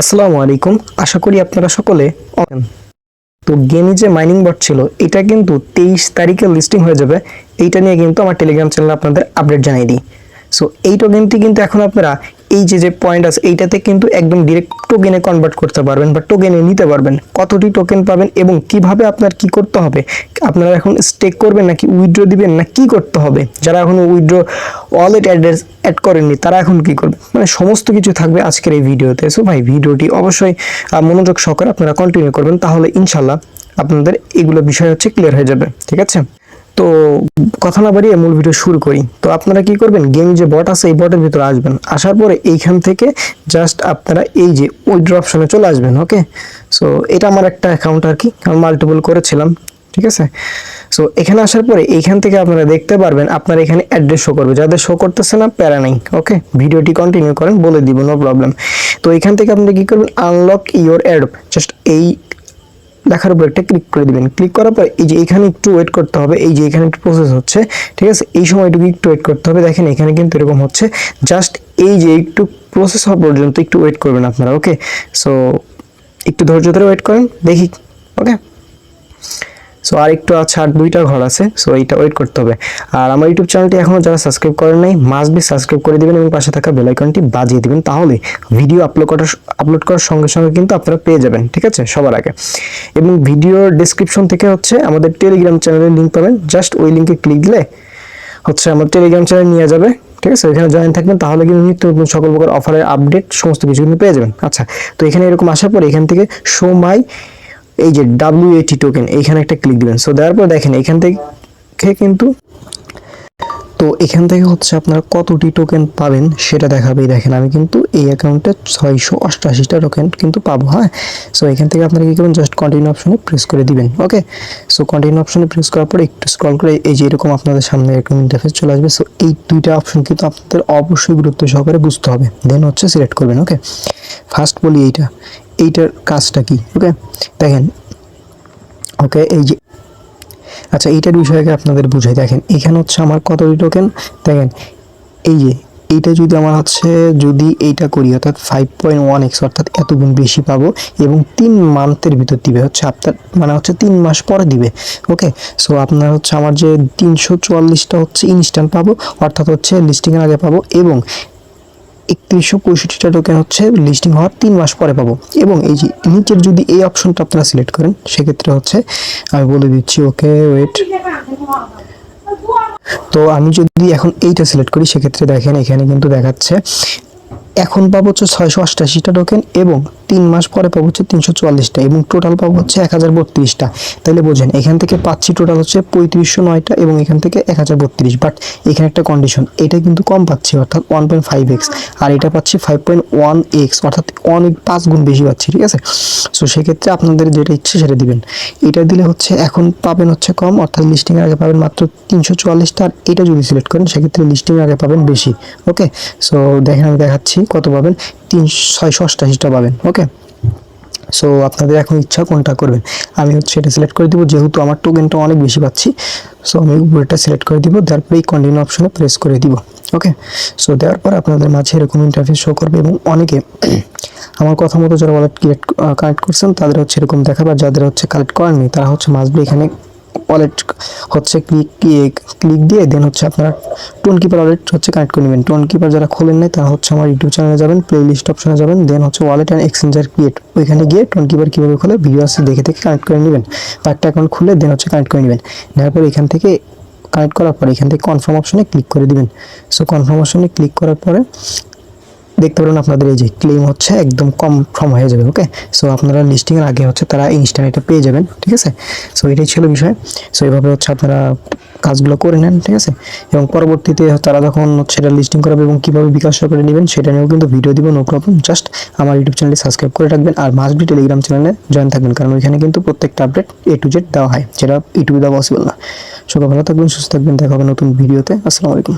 আসসালামু আলাইকুম। আশা করি আপনারা সকলে তো গেমে যে মাইনিং বট ছিল, এটা কিন্তু তেইশ তারিখে লিস্টিং হয়ে যাবে। এইটা নিয়ে কিন্তু আমার টেলিগ্রাম চ্যানেলে আপনাদের আপডেট জানিয়ে দিই। সো এই টোকেনটি কিন্তু এখন আপনারা এই যে যে পয়েন্ট আছে, এইটাতে কিন্তু একদম ডিরেক্ট টোকেনে কনভার্ট করতে পারবেন বা টোকেনে নিতে পারবেন। কতটি টোকেন পাবেন এবং কীভাবে আপনার কি করতে হবে? আপনারা এখন স্টেক করবেন নাকি উইথড্র দিবেন না কি করতে হবে? যারা এখন উইথড্র ওয়ালেট অ্যাড্রেস অ্যাড করেননি, তারা এখন কি করবে মানে সমস্ত কিছু থাকবে আজকের এই ভিডিওতে। সো ভাই, ভিডিওটি অবশ্যই মনোযোগ সহকারে আপনারা কন্টিনিউ করবেন, তাহলে ইনশাল্লাহ আপনাদের এগুলো বিষয় হচ্ছে ক্লিয়ার হয়ে যাবে। ঠিক আছে? তো কথা না বাড়িয়ে মূল ভিডিও শুরু করি। তো আপনারা কি করবেন? গেম যে বট আছে, এই বটের ভিতরে আসবেন। আসার পরে এইখান থেকে জাস্ট আপনারা এই যে উইথড্র অপশনে চলে আসবেন ওকে সো এটা আমার একটা অ্যাকাউন্ট আর কি আমি মাল্টিপল করেছিলাম, ঠিক আছে? সো এখানে আসার পরে এইখান থেকে আপনারা দেখতে পারবেন আপনার এখানে অ্যাড্রেস শো করবে। যাদের শো করতেছে না, প্যারা নাই ওকে ভিডিওটি কন্টিনিউ করেন, বলে দিব নো প্রবলেম তো এখান থেকে আপনি কি করবেন? আনলক ইওর অ্যাড জাস্ট এই লেখার উপর একটা ক্লিক করে দিবেন। ক্লিক করার পর এই যে এখানে একটু ওয়েট করতে হবে, এই যে এখানে একটু প্রসেস হচ্ছে, ঠিক আছে? এই সময়টুকু একটু ওয়েট করতে হবে। দেখেন এখানে কিন্তু এরকম হচ্ছে। জাস্ট এই যে একটু প্রসেস হওয়া পর্যন্ত একটু ওয়েট করবেন আপনারা ওকে সো একটু ধৈর্য ধরে ওয়েট করেন, দেখি ওকে সো আর একটু আছে আর দুইটা ঘর আছে সো এইটা ওয়েট করতে হবে। আর আমার ইউটিউব চ্যানেলটি এখনও যারা সাবস্ক্রাইব করেন নাই মাস্ট বি সাবস্ক্রাইব করে দিবেন এবং পাশে থাকা বেল আইকনটি বাজিয়ে দিবেন, তাহলে ভিডিও আপলোড করার আপলোড করার সঙ্গে সঙ্গে কিন্তু আপনারা পেয়ে যাবেন, ঠিক আছে? সবার আগে। এবং ভিডিওর ডেসক্রিপশন থেকে হচ্ছে আমাদের টেলিগ্রাম চ্যানেলের লিঙ্ক পাবেন জাস্ট ওই লিঙ্কে ক্লিক দিলে হচ্ছে আমার টেলিগ্রাম চ্যানেল নিয়ে যাবে, ঠিক আছে? এখানে জয়েন থাকবেন, তাহলে কিন্তু নিত্য সকল প্রকার অফারের আপডেট সমস্ত কিছু কিন্তু পেয়ে যাবেন। আচ্ছা তো এখানে এরকম আসার পর এখান থেকে মাই এই যে ডাব্লিউ এটি টোকেন এইখানে একটা ক্লিক দিবেন। সো দেওয়ার পর দেখেন, এখান থেকে কিন্তু তো এখান থেকে হচ্ছে আপনারা কতটি টোকেন পাবেন সেটা দেখাবেই দেখেন, আমি কিন্তু এই অ্যাকাউন্টে ছয়শো অষ্টআশিটা টোকেন কিন্তু পাবো হ্যাঁ? সো এখান থেকে আপনারা কী করবেন? জাস্ট কন্টিনিউ অপশনে প্রেস করে দিবেন ওকে সো কন্টিনিউ অপশনে প্রেস করার পরে একটু স্ক্রল করে এই যে এরকম আপনাদের সামনে এরকম ইন্টারফেস চলে আসবে। সো এই দুইটা অপশন কিন্তু আপনাদের অবশ্যই গুরুত্ব সহকারে বুঝতে হবে। দেন হচ্ছে সিলেক্ট করবেন ওকে ফার্স্ট বলি এইটা। এইটার কাজটা কি? ওকে দেখেন। ওকে এই যে আচ্ছা এইটার বিষয়ে আপনাদের বুঝাই। দেখেন, এখানে হচ্ছে আমার কতটি টোকেন দেখেন, এই যে, এইটা যদি আমার হচ্ছে, যদি এইটা করি, অর্থাৎ ফাইভ পয়েন্ট ওয়ান এক্স অর্থাৎ এত গুণ বেশি পাবো, এবং তিন মান্থের ভিতর দিবে, হচ্ছে আপনার মানে হচ্ছে তিন মাস পরে দিবে। ওকে সো আপনার হচ্ছে আমার যে তিনশো চুয়াল্লিশটা হচ্ছে ইনস্ট্যান্ট পাবো, অর্থাৎ হচ্ছে লিস্টিংয়ের আগে পাবো, এবং একত্রিশশো পঁয়ষট্টিটা টোকেন হচ্ছে লিস্টিং হওয়ার তিন মাস পরে পাবো। এবং এই যে নিচের যদি এই অপশনটা আপনারা সিলেক্ট করেন, সেক্ষেত্রে হচ্ছে আমি বলে দিচ্ছি ওকে ওয়েট তো আমি যদি এখন এইটা সিলেক্ট করি, সেক্ষেত্রে দেখেন এখানে কিন্তু দেখাচ্ছে এখন পাবো হচ্ছে ছয়শো অষ্টাশিটা টোকেন এবং তিন মাস পরে পাবো হচ্ছে তিনশো চুয়াল্লিশটা এবং টোটাল পাবো হচ্ছে এক হাজার বত্রিশটা। তাহলে বোঝেন, এখান থেকে পাচ্ছি টোটাল হচ্ছে পঁয়ত্রিশশো নয়টা এবং এখান থেকে এক হাজার বত্রিশ। বাট এখানে একটা কন্ডিশন এটা কিন্তু কম পাচ্ছি, অর্থাৎ ওয়ান পয়েন্ট ফাইভ এক্স আর এটা পাচ্ছি ফাইভ পয়েন্ট ওয়ান এক্স অর্থাৎ অনেক পাঁচ গুণ বেশি পাচ্ছি, ঠিক আছে? সো সেক্ষেত্রে আপনাদের যেটা ইচ্ছে সেটা দিবেন। এটা দিলে হচ্ছে এখন পাবেন হচ্ছে কম, অর্থাৎ লিস্টিংয়ের আগে পাবেন মাত্র তিনশো চুয়াল্লিশটা। আর এটা যদি সিলেক্ট করেন, সেক্ষেত্রে লিস্টিংয়ের আগে পাবেন বেশি ওকে সো দেখেন আমি দেখাচ্ছি। কত পাবেন? তিন ছয়শো, অষ্টাশিটা পাবেন ওকে সো আপনাদের এখন ইচ্ছা কোনটা করবেন? আমি হচ্ছে এটা সিলেক্ট করে দিব, যেহেতু আমার টোকেনটা অনেক বেশি পাচ্ছি সো আমি উপরেটা সিলেক্ট করে দিব তারপরে এই কন্টিনিউ অপশনে প্রেস করে দিব ওকে সো দেওয়ার পর আপনাদের মাঝে এরকম ইন্টারফেস শো করবে এবং অনেকে আমার কথা মতো যারা ওয়ালেট ক্রিয়েট কানেক্ট করছেন, তাদের হচ্ছে এরকম দেখাবে, আর যাদের হচ্ছে কালেক্ট করেননি, তারা হচ্ছে মাসবি এখানে ওয়ালেট হচ্ছে ক্লিক ক্লিক দিয়ে দেন হচ্ছে আপনারা টোন কিপার ওয়ালেট হচ্ছে কানেক্ট করে নেবেন। টোন কিপার যারা খোলেন নাই, তারা হচ্ছে আমার ইউটিউব চ্যানেলে যাবেন প্লে লিস্ট অপশনে যাবেন দেন হচ্ছে ওয়ালেট অ্যান্ড এক্সচেঞ্জার ক্রিয়েট ওইখানে গিয়ে টোন কিপার কীভাবে খোলে ভিডিও আছে, দেখে দেখে কানেক্ট করে নেবেন। বা একটা অ্যাকাউন্ট খুলে দেন হচ্ছে কানেক্ট করে নেবেন। নেওয়ার পর এখান থেকে কানেক্ট করার পরে, এখান থেকে কনফার্ম অপশনে ক্লিক করে দিবেন। সো কনফার্ম অপশনে ক্লিক করার পরে দেখতে পারেন আপনাদের এই যে ক্লেম হচ্ছে, একদম কনফার্ম হয়ে যাবে ওকে সো আপনারা লিস্টিংয়ের আগে হচ্ছে তারা ইনস্ট্যান্ট এটা পেয়ে যাবেন, ঠিক আছে? সো এটাই ছিল বিষয়। সো এইভাবে হচ্ছে আপনারা কাজগুলো করে নেন, ঠিক আছে? এবং পরবর্তীতে তারা যখন এটা লিস্টিং করাবে এবং কীভাবে বিকাশ করে নেবেন, সেটা নিয়েও কিন্তু ভিডিও দিব নো প্রবলেম জাস্ট আমার ইউটিউব চ্যানেলটি সাবস্ক্রাইব করে রাখবেন আর মাস্ট বি টেলিগ্রাম চ্যানেলে জয়েন থাকবেন, কারণ ওইখানে কিন্তু প্রত্যেকটা আপডেট এ টু জেড দেওয়া হয়, যেটা ইউটিউবে দেওয়া পসিবল না। সবাই ভালো থাকবেন, সুস্থ থাকবেন, দেখা হবে নতুন ভিডিওতে আসসালামু আলাইকুম।